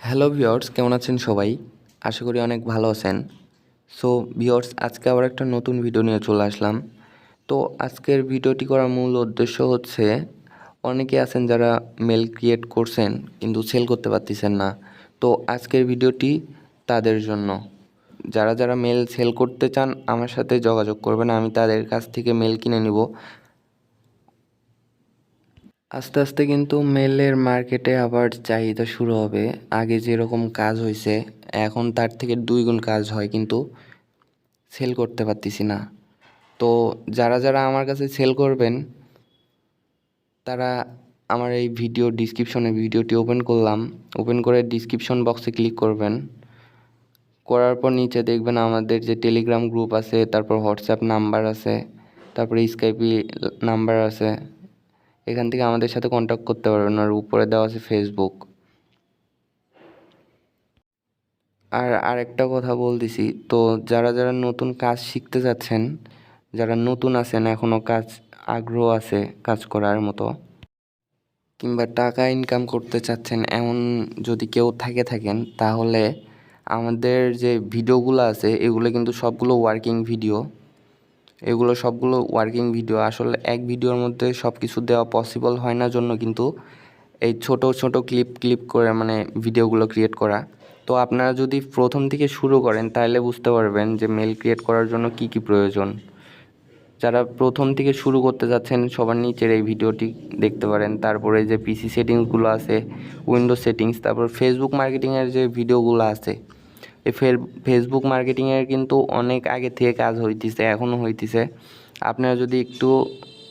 Hello viewers কেমন আছেন সবাই? আশা করি অনেক ভালো আছেন। সো ভিওর্স আজকে আবার একটা নতুন ভিডিও নিয়ে চলে আসলাম। তো, আজকের ভিডিওটি করার মূল উদ্দেশ্য হচ্ছে, অনেকে আছেন যারা মেল ক্রিয়েট করছেন, কিন্তু সেল করতে পারতেছেন না। তো, আজকের ভিডিওটি তাদের জন্য। যারা যারা মেল সেল করতে চান, আমার সাথে যোগাযোগ করবেন, আমি তাদের কাছ থেকে মেল কিনে নিব। আস্তে আস্তে কিন্তু মেলের মার্কেটে আবার চাহিদা শুরু হবে। আগে যেরকম কাজ হয়েছে এখন তার থেকে দুই গুণ কাজ হয় কিন্তু সেল করতে পারতেছি না। তো যারা যারা আমার কাছে সেল করবেন, তারা আমার এই ভিডিও ডিসক্রিপশনে ভিডিওটি ওপেন করলাম। ওপেন করে ডিসক্রিপশন বক্সে ক্লিক করবেন। করার পর নিচে দেখবেন আমাদের যে টেলিগ্রাম গ্রুপ আছে, তারপর হোয়াটসঅ্যাপ নাম্বার আছে, তারপরে স্কাইপি নাম্বার আছে। এখান থেকে আমাদের সাথে কন্ট্যাক্ট করতে পারবেন। আর উপরে দেওয়া আছে ফেসবুক আর আরেকটা কথা বল বলতেছি, তো যারা যারা নতুন কাজ শিখতে যাচ্ছেন, যারা নতুন আছেন এখনও কাজ, আগ্রহ আছে কাজ করার মতো, কিংবা টাকা ইনকাম করতে চাচ্ছেন, এমন যদি কেউ থাকে থাকেন, তাহলে আমাদের যে ভিডিওগুলো আছে, এগুলো কিন্তু সবগুলো ওয়ার্কিং ভিডিও এগুলো সবগুলো ওয়ার্কিং ভিডিও আসলে এক ভিডিওর মধ্যে সব কিছু দেওয়া পসিবল হয় না জন্য কিন্তু এই ছোট ছোট ক্লিপ ক্লিপ করে মানে ভিডিওগুলো ক্রিয়েট করা। তো আপনারা যদি প্রথম থেকে শুরু করেন, তাহলে বুঝতে পারবেন যে মেল ক্রিয়েট করার জন্য কি কি প্রয়োজন। যারা প্রথম থেকে শুরু করতে যাচ্ছেন, সবার নিচের এই ভিডিওটি দেখতে পারেন। তারপরে যে পিসি সেটিংসগুলো আছে উইন্ডো সেটিংস তারপর ফেসবুক মার্কেটিংয়ের যে ভিডিওগুলো আছে ফেসবুক মার্কেটিংয়ের কিন্তু অনেক আগে থেকে কাজ হইতেছে এখনও হইতেছে। আপনারা যদি একটু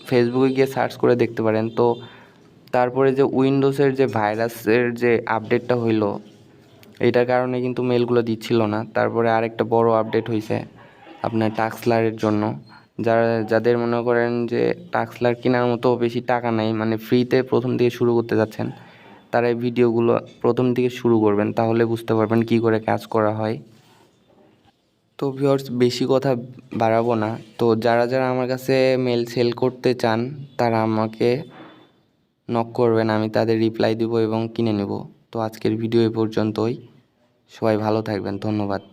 ফেসবুকে গিয়ে সার্চ করে দেখতে পারেন, তো তারপরে যে উইন্ডোজের যে ভাইরাসের যে আপডেটটা হইল, এটার কারণে কিন্তু মেলগুলো দিচ্ছিল না। তারপরে আরেকটা বড় আপডেট হয়েছে আপনার টাক্সলারের জন্য। যারা, যাদের মনে করেন যে টাক্সলার কেনার মতো বেশি টাকা নাই মানে ফ্রিতে প্রথম থেকে শুরু করতে যাচ্ছেন তারা এই ভিডিওগুলো প্রথম থেকে শুরু করবেন, তাহলে বুঝতে পারবেন কি করে কাজ করা হয়। তো ভিওর্স বেশি কথা বাড়াবো না। তো যারা যারা আমার কাছে মেল সেল করতে চান, তারা আমাকে নক করবেন, আমি তাদের রিপ্লাই দেবো এবং কিনে নেব। তো আজকের ভিডিও এ পর্যন্তই। সবাই ভালো থাকবেন, ধন্যবাদ।